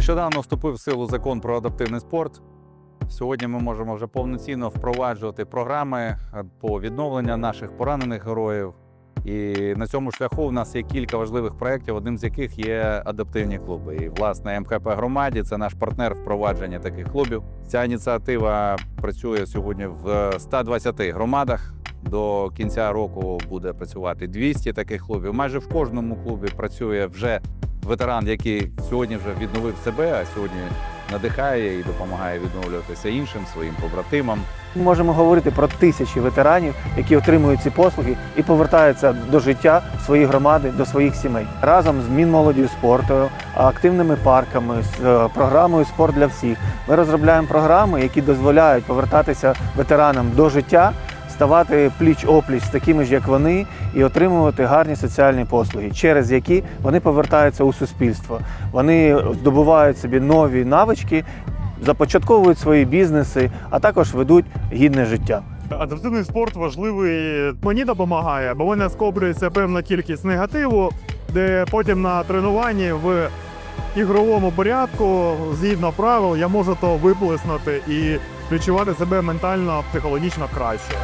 Нещодавно вступив в силу закон про адаптивний спорт. Сьогодні ми можемо вже повноцінно впроваджувати програми е, по відновленню наших поранених героїв. І на цьому шляху в нас є кілька важливих проєктів, одним з яких є адаптивні клуби. І власне МХП громаді це наш партнер впровадження таких клубів. Ця ініціатива працює сьогодні в 120 громадах. До кінця року буде працювати 200 таких клубів. Майже в кожному клубі працює вже ветеран, який сьогодні вже відновив себе, а сьогодні надихає і допомагає відновлюватися іншим своїм побратимам. Ми можемо говорити про тисячі ветеранів, які отримують ці послуги і повертаються до життя в свої громади, до своїх сімей. Разом з Мінмолоддю спорту, активними парками, з е, програмою Спорт для всіх. Ми розробляємо програми, які дозволяють повертатися ветеранам до життя, ставати пліч-опліч з такими ж, як вони, і отримувати гарні соціальні послуги, через які вони повертаються у суспільство. Вони здобувають собі нові навички, започатковують свої бізнеси, а також ведуть гідне життя. Адаптивний спорт важливий. Мені допомагає, бо в мене скоблюється певна кількість негативу, де потім на тренуванні в ігровому порядку, згідно правил, я можу то виплеснути і відчувати себе ментально, психологічно краще.